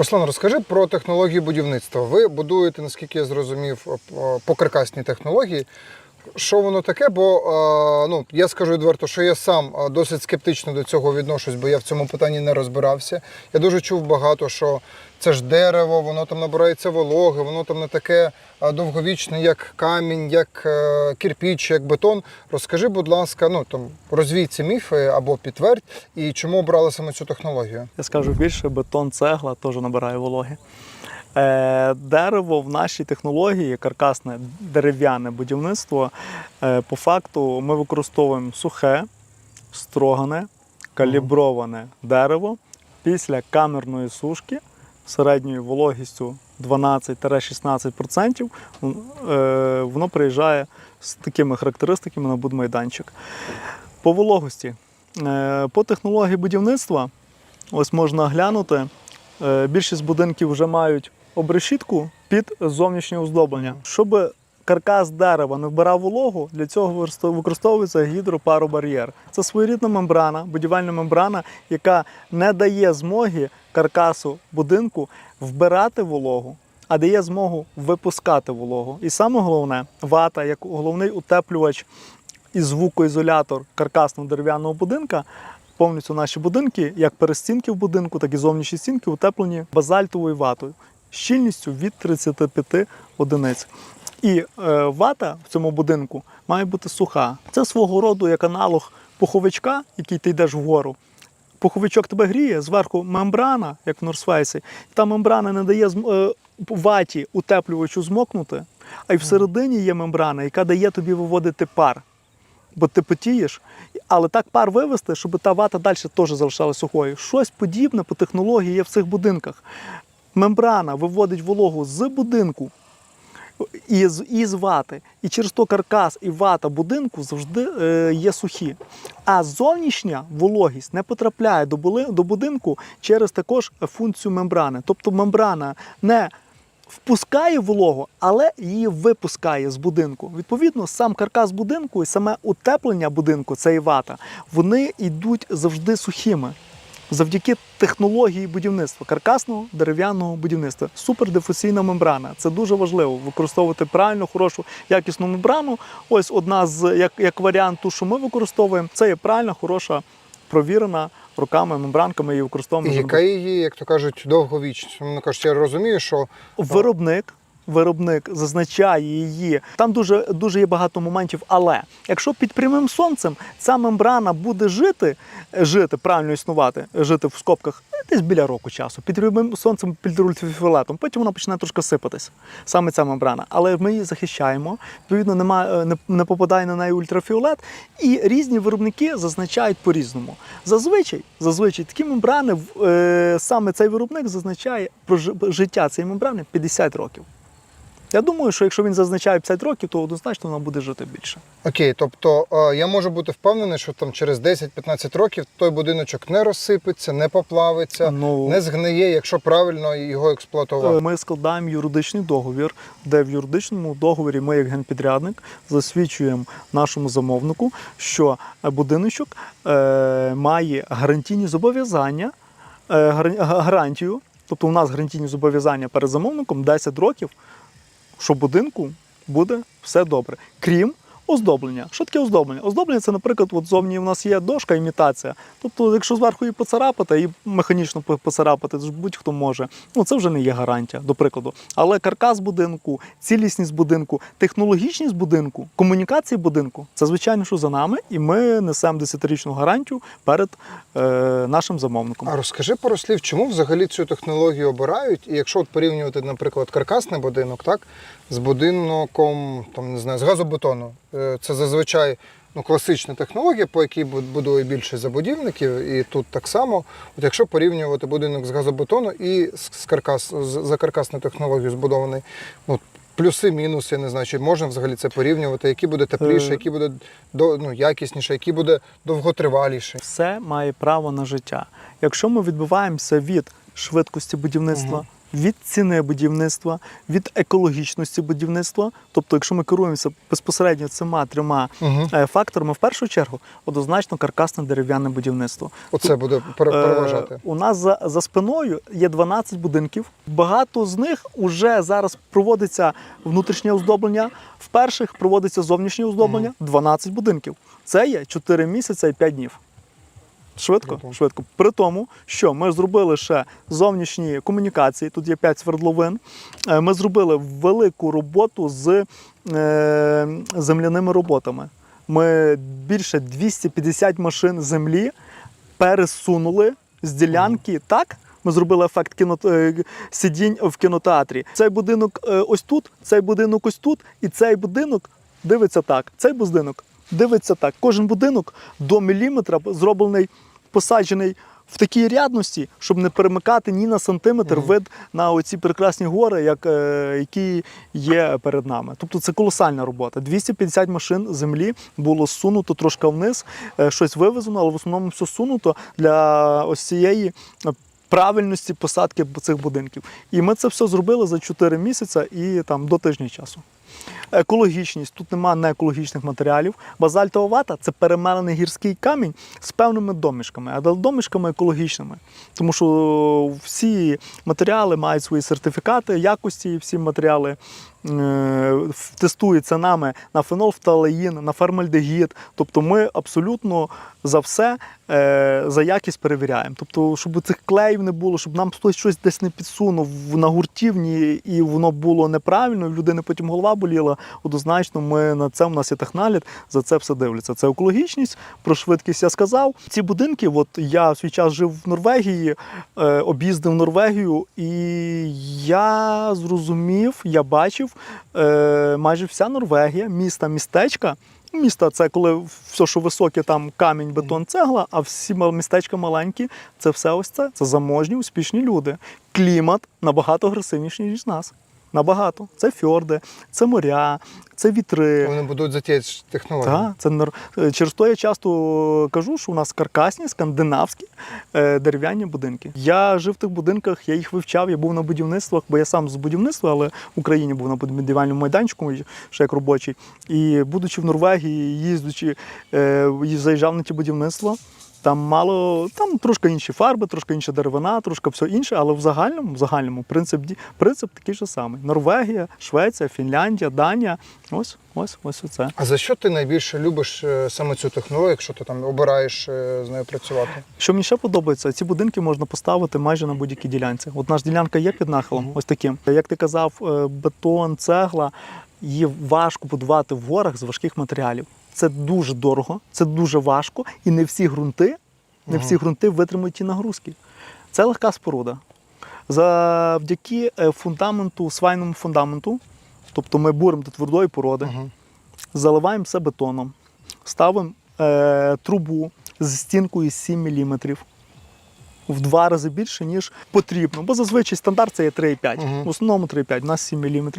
Руслан, розкажи про технології будівництва. Ви будуєте, наскільки я зрозумів, покаркасні технології. Що воно таке? Бо е, ну, я скажу відверто, що я сам е, досить скептично до цього відношусь, бо я в цьому питанні не розбирався. Я дуже чув багато, що це ж дерево, воно там набирається вологи, воно там не таке довговічне, як камінь, як е, кирпіч, як бетон. Розкажи, будь ласка, ну там розвій ці міфи або підтвердь, і чому обрали саме цю технологію? Я скажу більше, бетон, цегла теж набирає вологи. Е, дерево в нашій технології, каркасне дерев'яне будівництво, е, по факту ми використовуємо сухе, строгане, каліброване дерево після камерної сушки середньою вологістю 12-16%. е, Воно приїжджає з такими характеристиками на будмайданчик. По вологості. Е, По технології будівництва Ось можна глянути. е, Більшість будинків вже мають обрешітку під зовнішнє оздоблення. Щоб каркас дерева не вбирав вологу, для цього використовується гідропаробар'єр. Це своєрідна мембрана, будівельна мембрана, яка не дає змоги каркасу будинку вбирати вологу, а дає змогу випускати вологу. І саме головне, вата як головний утеплювач і звукоізолятор каркасного дерев'яного будинка. Повністю наші будинки, як перестінки в будинку, так і зовнішні стінки, утеплені базальтовою ватою щільністю від 35 одиниць. І е, вата в цьому будинку має бути суха. Це свого роду як аналог пуховичка, який ти йдеш вгору. Пуховичок тебе гріє, зверху мембрана, як в Норсфейсі. Та мембрана не дає е, ваті утеплювачу змокнути, а й всередині є мембрана, яка дає тобі виводити пар. Бо ти потієш, але так пар вивести, щоб та вата далі теж залишалася сухою. Щось подібне по технології є в цих будинках. Мембрана виводить вологу з будинку із, із вати. І через то каркас і вата будинку завжди е, є сухі. А зовнішня вологість не потрапляє до, були, до будинку через також функцію мембрани. Тобто мембрана не впускає вологу, але її випускає з будинку. Відповідно, сам каркас будинку і саме утеплення будинку, це і вата, вони йдуть завжди сухими. Завдяки технології будівництва, каркасного дерев'яного будівництва. Супердифуційна мембрана. Це дуже важливо використовувати правильно, хорошу, якісну мембрану. Ось одна з як, як варіант, ту, що ми використовуємо, це є правильна, хороша, провірена руками, мембранками і І використовуємо. вже яка її, як то кажуть, довговічність? Ну, кажуть, я розумію, що Виробник. Виробник зазначає її. Там дуже дуже є багато моментів. Але якщо під прямим сонцем ця мембрана буде жити, жити, правильно існувати, жити в скобках е, десь біля року часу, під прямим сонцем, під ультрафіолетом, потім вона почне трошки сипатись. Саме ця мембрана. Але ми її захищаємо. Відповідно, немає, не, не попадає на неї ультрафіолет. І різні виробники зазначають по-різному. Зазвичай, зазвичай такі мембрани, е, саме цей виробник зазначає про життя цієї мембрани 50 років. Я думаю, що якщо він зазначає 50 років, то однозначно вона буде жити більше. окей, тобто е, я можу бути впевнений, що там через 10-15 років той будиночок не розсипеться, не поплавиться, Ну, не згниє, якщо правильно його експлуатувати. Е, Ми складаємо юридичний договір, де в юридичному договорі ми, як генпідрядник, засвідчуємо нашому замовнику, що е, будиночок має гарантійні зобов'язання, гарантію. Тобто у нас гарантійні зобов'язання перед замовником 10 років, що будинку буде все добре. Крім оздоблення. Що таке оздоблення? Оздоблення це, наприклад, от зовні у нас є дошка, імітація. Тобто, якщо зверху її поцарапати, і механічно поцарапати, то будь-хто може. Ну це вже не є гарантія, до прикладу. Але каркас будинку, цілісність будинку, технологічність будинку, комунікації будинку це звичайно, що за нами, і ми несемо 10-річну гарантію перед е, нашим замовником. А розкажи пару слів, чому взагалі цю технологію обирають? І якщо от порівнювати, наприклад, каркасний будинок, так, з будинком там, не знаю, з газобетону, Е, це зазвичай ну, класична технологія, по якій будує більшість забудівників, і тут так само. От якщо порівнювати будинок з газобетону і з, каркас, з, за каркасну технологію збудований, ну, плюси, мінуси, я не знаю, чи можна взагалі це порівнювати, який буде тепліше, Е. який буде до, ну, якісніше, який буде довготриваліший. все має право на життя. Якщо ми відбиваємося від швидкості будівництва, Мгм. Від ціни будівництва, від екологічності будівництва. Тобто, якщо ми керуємося безпосередньо цими трьома Угу. е, факторами, в першу чергу однозначно каркасне дерев'яне будівництво. Оце буде пере- Е, переважати. У нас за, за спиною є 12 будинків. Багато з них вже зараз проводиться внутрішнє оздоблення. В перших проводиться зовнішнє оздоблення 12 будинків. Це є 4 місяці і 5 днів. Швидко, швидко. При тому, що ми зробили ще зовнішні комунікації, тут є 5 свердловин. Е, Ми зробили велику роботу з е, земляними роботами. Ми більше 250 машин землі пересунули з ділянки так. Ми зробили ефект кіно... е, сидінь в кінотеатрі. Цей будинок ось тут, цей будинок ось тут, і цей будинок дивиться так. Цей будинок дивиться так. Кожен будинок до міліметра зроблений, посаджений в такій рядності, щоб не перемикати ні на сантиметр вид на оці прекрасні гори, як, е, які є перед нами. Тобто це колосальна робота. 250 машин землі було сунуто трошки вниз, е, щось вивезено, але в основному все сунуто для ось цієї. е, Правильності посадки цих будинків. І ми це все зробили за 4 місяці і там до тижня часу. Екологічність тут немає неекологічних матеріалів. Базальтова вата це перемелений гірський камінь з певними домішками, а домішками екологічними. Тому що всі матеріали мають свої сертифікати якості, всі матеріали е, тестуються нами на фенолфталеїн, на формальдегід. Тобто ми абсолютно за все е, за якість перевіряємо. Тобто, щоб цих клеїв не було, щоб нам щось десь не підсунув на гуртівні і воно було неправильно, і в людини потім голова боліла. Однозначно, ми на це у нас є технагляд, за це все дивляться. Це екологічність, про швидкість я сказав. Ці будинки, от я в свій час жив в Норвегії, е, об'їздив Норвегію, і я зрозумів, я бачив е, майже вся Норвегія, міста, містечка. Міста це коли все, що високе, там камінь, бетон, цегла, а всі містечка маленькі, це все ось це. Це заможні, успішні люди. Клімат набагато агресивніший, ніж нас. Набагато. Це фьорди, це моря, це вітри. Вони будуть за ті технології. Так, це нор- через то я часто кажу, що у нас каркасні, скандинавські е, дерев'яні будинки. Я жив в тих будинках, я їх вивчав, я був на будівництвах, бо я сам з будівництва, але в Україні був на будівельному майданчику, ще як робочий. І будучи в Норвегії, їздячи, е, заїжджав на ті будівництва. Там мало, там трошки інші фарби, трошки інша деревина, трошки все інше, але в загальному, в загальному принцип, принцип такий же самий. Норвегія, Швеція, Фінляндія, Данія. Ось, ось, ось оце. А за що ти найбільше любиш е, саме цю технологію, якщо ти там обираєш е, з нею працювати? Що мені ще подобається, ці будинки можна поставити майже на будь-якій ділянці. От наша ділянка є під нахилом, Мгм. ось таким. Як ти казав, е, бетон, цегла, її важко будувати в горах з важких матеріалів. Це дуже дорого, це дуже важко, і не всі ґрунти, не всі ґрунти витримують ті нагрузки. Це легка споруда. Завдяки е, фундаменту, свайному фундаменту, тобто ми буримо до твердої породи, заливаємо все бетоном, ставимо е, трубу з стінкою 7 мм. В два рази більше, ніж потрібно. Бо зазвичай стандарт це є 3,5. Мгм. В основному 3,5, у нас 7 мм.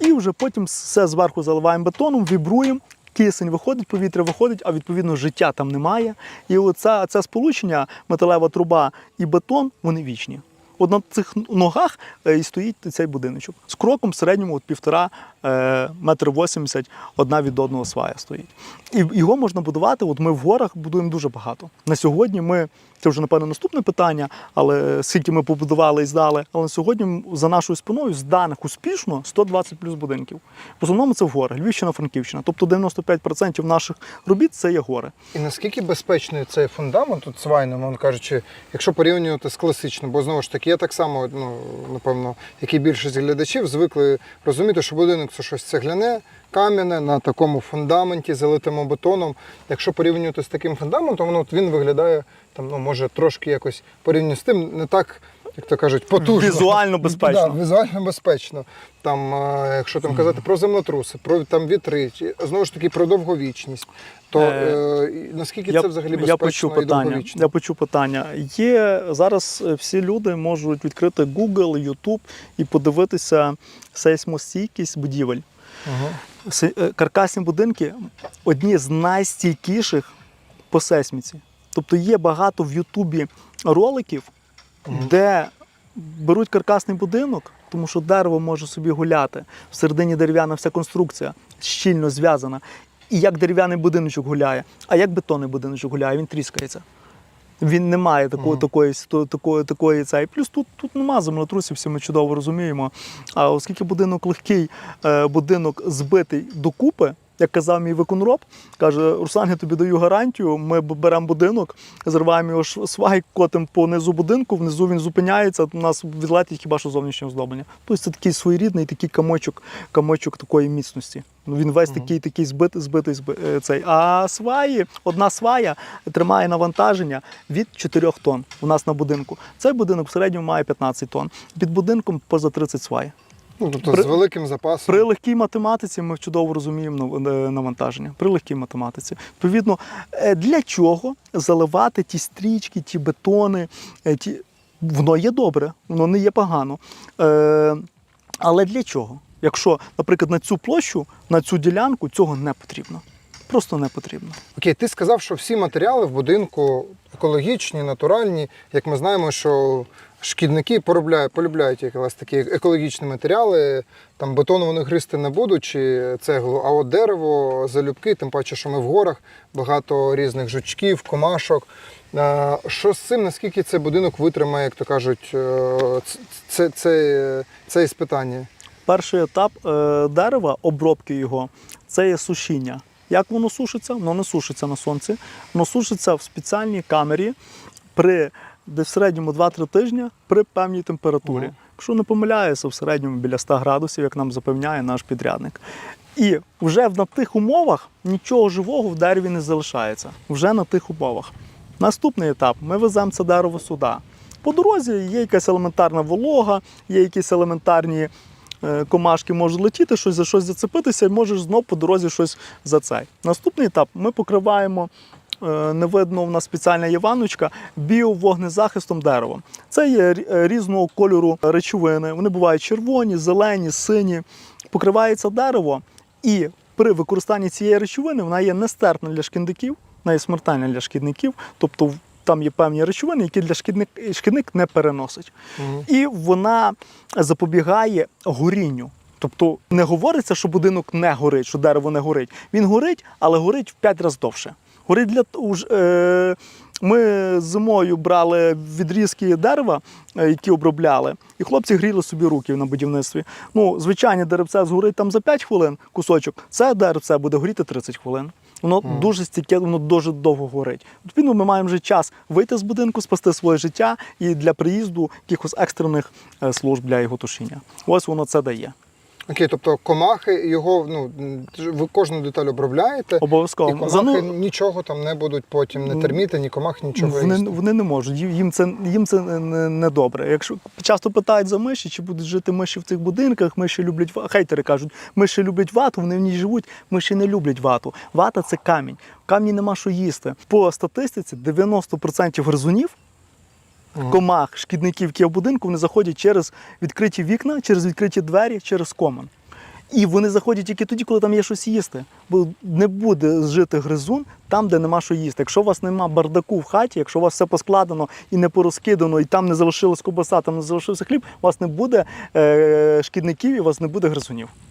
І вже потім все зверху заливаємо бетоном, вібруємо. Кисень виходить, повітря виходить, а відповідно життя там немає. І оце, це сполучення, металева труба і бетон, вони вічні. От на цих ногах е, і стоїть цей будиночок. З кроком в середньому от півтора е, метр вісімдесят одна від одного свая стоїть. І його можна будувати. От ми в горах будуємо дуже багато. На сьогодні ми це вже напевно наступне питання, але скільки ми побудували і здали. Але сьогодні за нашою спиною зданих успішно 120 плюс будинків. В основному це в горах, Львівщина, Франківщина. Тобто 95% наших робіт це є гори. І наскільки безпечний цей фундамент, тут свайно, мовно кажучи, якщо порівнювати з класичним, бо знову ж таки, я так само, ну напевно, як і більшість глядачів, звикли розуміти, що будинок це щось цегляне, кам'яне на такому фундаменті, залитому бетоном. Якщо порівнювати з таким фундаментом, от він виглядає там, ну може трошки якось порівняно з тим, не так. Як то кажуть, потужно. Візуально безпечно. Да, візуально безпечно. Там, е, якщо там казати про землетруси, про там вітри, знову ж таки про довговічність, то Е, е, наскільки це взагалі безпечно я почув і питання. довговічно? Я почув питання. Є зараз е, всі люди можуть відкрити Google, YouTube і подивитися сейсмостійкість будівель. Ага. Е, Каркасні будинки одні з найстійкіших по сейсміці. Тобто є багато в Ютубі роликів, Мгм. де беруть каркасний будинок, тому що дерево може собі гуляти. Всередині дерев'яна вся конструкція щільно зв'язана. І як дерев'яний будиночок гуляє, а як бетонний будиночок гуляє, він тріскається. Він не має такої, такої, такої, такої цей. Плюс тут, тут нема землетрусів, всі ми чудово розуміємо. А оскільки будинок легкий, е, будинок збитий докупи, як казав мій виконроб, каже: Руслан, я тобі даю гарантію. Ми беремо будинок, зриваємо його свай, котимо по низу будинку, внизу він зупиняється. У нас відлетить хіба що зовнішнє оздоблення. Тобто це такий своєрідний такий камочок, камочок такої міцності. Ну, Він весь такий, такий збитий, збитий, зби- е, цей. А сваї, одна свая тримає навантаження від 4 тонн у нас на будинку. Цей будинок в середньому має 15 тонн. Під будинком поза 30 свай. Ну, тобто При- з великим запасом. При легкій математиці ми чудово розуміємо е, навантаження. При легкій математиці. Відповідно, е, для чого заливати ті стрічки, ті бетони, е, ті... воно є добре, воно не є погано. Е, Але для чого? Якщо, наприклад, на цю площу, на цю ділянку цього не потрібно. Просто не потрібно. Окей, ти сказав, що всі матеріали в будинку екологічні, натуральні. Як ми знаємо, що шкідники полюбляють, полюбляють якраз такі екологічні матеріали. Там бетон вони гристи не будуть чи цеглу, а от дерево, залюбки, тим паче, що ми в горах, багато різних жучків, комашок. Е, Що з цим, наскільки цей будинок витримає, як то кажуть, це, це, це іспитання? Перший етап е, дерева, обробки його, це є сушіння. Як воно сушиться? Воно не сушиться на сонці, воно сушиться в спеціальній камері при десь в середньому 2-3 тижні при певній температурі. Ага. Якщо не помиляюся, в середньому біля 100 градусів, як нам запевняє наш підрядник. І вже на тих умовах нічого живого в дереві не залишається. Вже на тих умовах. Наступний етап: ми веземо це дерево сюди. По дорозі є якась елементарна волога, є якісь елементарні е, комашки можуть летіти, щось за щось зацепитися, і можеш знов по дорозі щось за цей. Наступний етап ми покриваємо. Е, Не видно, у нас спеціальна є ванночка біовогнезахистом дерева. Це є е, різного кольору речовини. Вони бувають червоні, зелені, сині. Покривається дерево, і при використанні цієї речовини вона є нестерпна для шкідників, вона є смертельна для шкідників. Тобто там є певні речовини, які для шкідник, шкідник не переносить Мгм. і вона запобігає горінню. Тобто не говориться, що будинок не горить, що дерево не горить. Він горить, але горить в 5 разів довше. Уж, е, ми зимою брали відрізки дерева, е, які обробляли, і хлопці гріли собі руки на будівництві. Ну, звичайне деревце згорить там за 5 хвилин кусочок, це деревце буде горіти 30 хвилин. Воно Мгм. дуже стійке, воно дуже довго горить. Відповідно, ми маємо вже час вийти з будинку, спасти своє життя і для приїзду якихось екстрених е, служб для його тушіння. Ось воно це дає. Окей, тобто комахи його, ну ви кожну деталь обробляєте. І Обов'язково. комахи За, ну, нічого там не будуть потім, не терміти, ні комах, нічого. вони, їсти. вони не можуть. Їм це, їм це не, добре. Якщо часто питають за миші, чи будуть жити миші в цих будинках, миші люблять хейтери кажуть, миші люблять вату, вони в ній живуть, миші не люблять вату. Вата це камінь. В камні нема що їсти. По статистиці 90% гризунів. Комах, шкідників, які в будинку, вони заходять через відкриті вікна, через відкриті двері, через комин. І вони заходять тільки тоді, коли там є щось їсти. Бо не буде жити гризун там, де нема що їсти. Якщо у вас нема бардаку в хаті, якщо у вас все поскладено і не порозкидано, і там не залишилась ковбаса, там не залишився хліб, у вас не буде е- шкідників і у вас не буде гризунів.